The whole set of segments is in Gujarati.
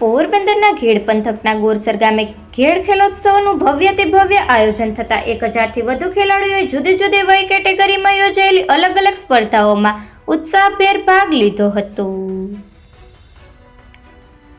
પોરબંદરના ઘેડ પંથકના ગોરસર ગામે ઘેડ ખેલોત્સવનું ભવ્ય તે ભવ્ય આયોજન થતા એક હજારથી વધુ ખેલાડીઓએ જુદી જુદી વય કેટેગરીમાં યોજાયેલી અલગ અલગ સ્પર્ધાઓમાં ઉત્સાહભેર ભાગ લીધો હતો.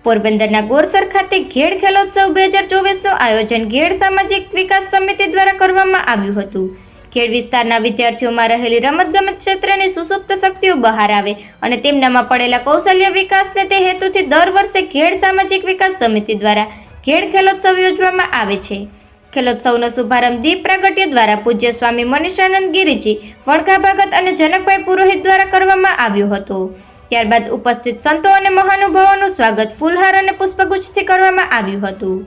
પોરબંદરના ગોરસર ખાતે ઘેડ ખેલોત્સવ બે હજાર ચોવીસનું આયોજન ઘેડ સામાજિક વિકાસ સમિતિ દ્વારા કરવામાં આવ્યું હતું. ખેડ વિસ્તારના વિદ્યાર્થીઓમાં રહેલી રમતગમત ક્ષેત્રની સુસુપ્ત શક્તિઓ બહાર આવે અને તેમનામાં પડેલા કૌશલ્ય વિકાસને તે હેતુથી દર વર્ષે ખેડ સામાજિક વિકાસ સમિતિ દ્વારા ખેડ ખેલોત્સવ યોજવામાં આવે છે. ખેલોત્સવનો શુભારંભ દીપ પ્રાગટ્ય દ્વારા પૂજ્ય સ્વામી મનીષાનંદ ગિરિજી વણકા ભગત અને જનકભાઈ પુરોહિત દ્વારા કરવામાં આવ્યો હતો. ત્યારબાદ ઉપસ્થિત સંતો અને મહાનુભાવોનું સ્વાગત ફૂલહાર અને પુષ્પગુચ્છથી કરવામાં આવ્યું હતું.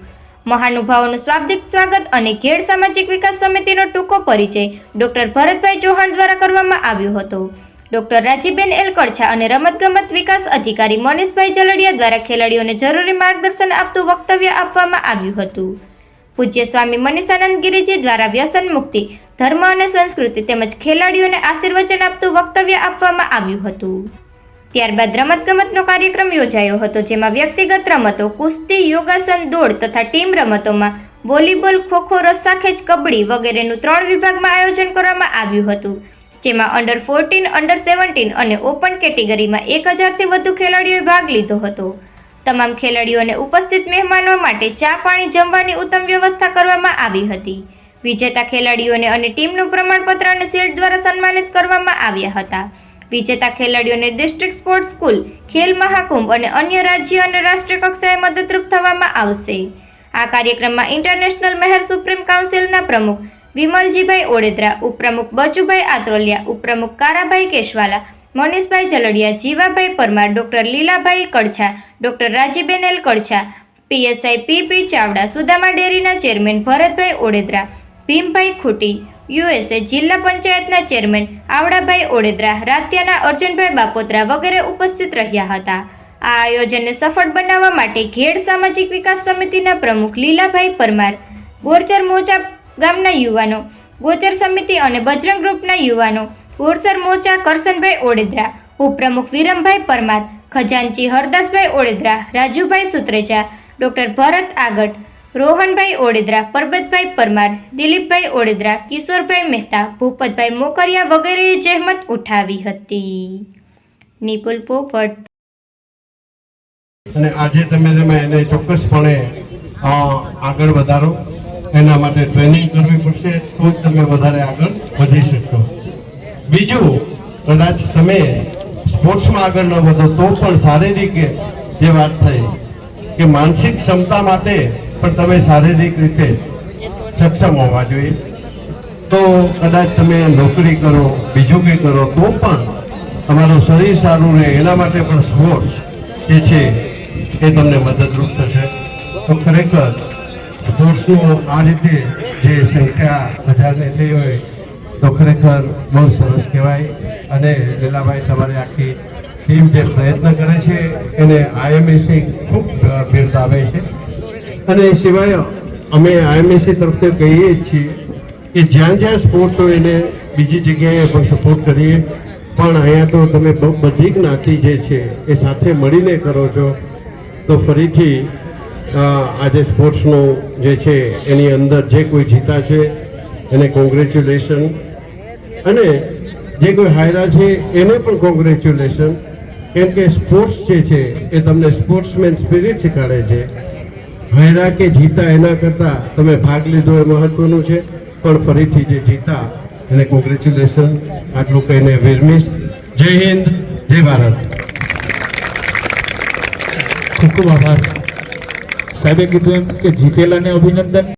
મહાનુભાવોનું શાબ્દિક સ્વાગત અને ખેડ સામાજિક વિકાસ સમિતિનો ટૂંકો પરિચય ડોક્ટર ભરતભાઈ ચૌહાણ દ્વારા કરવામાં આવ્યો હતો. ડોક્ટર રાજીબેન એલ કડછા અને રમતગમત વિકાસ અધિકારી મનીષભાઈ જલડિયા દ્વારા ખેલાડીઓને જરૂરી માર્ગદર્શન આપતું વક્તવ્ય આપવામાં આવ્યું હતું. પૂજ્ય સ્વામી મનીષાનંદ ગિરિજી દ્વારા વ્યસન મુક્તિ, ધર્મ અને સંસ્કૃતિ તેમજ ખેલાડીઓને આશીર્વચન આપતું વક્તવ્ય આપવામાં આવ્યું હતું. ત્યારબાદ રમતગમતનો કાર્યક્રમ યોજાયો હતો, જેમાં વ્યક્તિગત રમતો, કુસ્તી, યોગાસન, દોડ તથા ટીમ રમતોમાં વોલીબોલ, ખોખો રસ્સાખેંચ કબડ્ડી વગેરેનું ત્રણ વિભાગમાં આયોજન કરવામાં આવ્યું હતું, જેમાં અંડર ફોર્ટીન અંડર સેવન્ટીન અને ઓપન કેટેગરીમાં એક હજારથી વધુ ખેલાડીઓએ ભાગ લીધો હતો. તમામ ખેલાડીઓને ઉપસ્થિત મહેમાનો માટે ચા પાણી જમવાની ઉત્તમ વ્યવસ્થા કરવામાં આવી હતી. વિજેતા ખેલાડીઓને અને ટીમનું પ્રમાણપત્ર અને શિલ્ડ દ્વારા સન્માનિત કરવામાં આવ્યા હતા. વિજેતા ખેલાડીઓને district sports school Khel Mahakumbh અને અન્ય રાજ્ય અને રાષ્ટ્રીય કક્ષાએ મદદરૂપ થવામાં આવશે. આ કાર્યક્રમમાં ઇન્ટરનેશનલ મહેર સુપ્રીમ કાઉન્સિલના પ્રમુખ વિમલજીભાઈ ઓડેદરા, ઉપપ્રમુખ બચુભાઈ આત્રોલિયા, ઉપપ્રમુખ Karabhai Keshwala, Manishbhai Jaladiya, Jivabhai Parmar, doctor Lilabhai Kadchha, doctor Rajiben L Kadchha, PSI P Chavda, Sudama ડેરીના ચેરમેન ભરતભાઈ ઓડેદરા, ભીમભાઈ ખૂટી યુએસએ જિલ્લા પંચાયતના ચેરમેન આવડાભાઈ ઓડેદરા, રાત્યાના અર્જુનભાઈ બાપોત્રા વગેરે ઉપસ્થિત રહ્યા હતા. આ આયોજનને સફળ બનાવવા માટે ઘેડ સામાજિક વિકાસ સમિતિના પ્રમુખ લીલાભાઈ પરમાર, ગોરચર મોચા ગામના યુવાનો, ગોચર સમિતિ અને બજરંગ ગ્રુપના યુવાનો ગોરસર મોચા કરસનભાઈ ઓડેદરા, ઉપપ્રમુખ વિરમભાઈ પરમાર, ખજાનચી હરદાસભાઈ ઓડેદરા, રાજુભાઈ સુત્રેજા, ડોક્ટર ભરત આગટ રોહનભાઈ ઓડેદરા, પરબતભાઈ પરમાર, દિલીપભાઈ ઓડેદરા, કિશોરભાઈ મહેતા, ભૂપતભાઈ મોકરિયા વગેરેએ જહેમત ઉઠાવી હતી. નિપુલ પોપટ. અને આજે તમે તમે એને ચોક્કસપણે આગળ વધારો, એના માટે ટ્રેનિંગ કરવી પડશે, તો જ તમે વધારે આગળ વધી શકશો. બીજું, કદાચ તમે સ્પોર્ટ્સમાં આગળ ન વધો, તો પણ શારીરિક જે વાત થઈ, કે માનસિક ક્ષમતા માટે પણ તમે શારીરિક રીતે સક્ષમ હોવા જોઈએ. તો કદાચ તમે નોકરી કરો બીજું કંઈ કરો, તો પણ તમારું શરીર સારું રહે. એના માટે પણ સ્પોર્ટ્સ જે છે, એ તમને મદદરૂપ થશે. તો ખરેખર સ્પોર્ટ્સનું આ રીતે જે સંખ્યા બધાને થઈ હોય, તો ખરેખર બહુ સરસ કહેવાય. અને લીલાભાઈ તમારી આખી ટીમ જે પ્રયત્ન કરે છે, એને આઈએમએસી ખૂબ બિરદાવે છે. અને એ સિવાય અમે આઈએમએસસી તરફથી કહીએ છીએ કે જ્યાં જ્યાં સ્પોર્ટ્સ હોય એને બીજી જગ્યાએ પણ સપોર્ટ કરીએ. પણ અહીંયા તો તમે બધી જ્ઞાતિ જે છે એ સાથે મળીને કરો છો. તો ફરીથી આજે સ્પોર્ટ્સનું જે છે એની અંદર જે કોઈ જીતા છે એને કોંગ્રેચ્યુલેશન અને જે કોઈ હાર્યા છે એને પણ કોંગ્રેચ્યુલેશન કેમ કે સ્પોર્ટ્સ જે છે એ તમને સ્પોર્ટ્સમેન સ્પિરિટ શીખવાડે છે. હાર્યા કે જીતા એના કરતાં તમે ભાગ લીધો એ મહત્વનું છે. પણ ફરીથી જે જીતા, એને કોંગ્રેચ્યુલેશન આટલું કહીને વિરમીશ જય હિન્દ, જય ભારત. ખૂબ ખૂબ આભાર. સાહેબે કીધું એમ કે જીતેલાને અભિનંદન.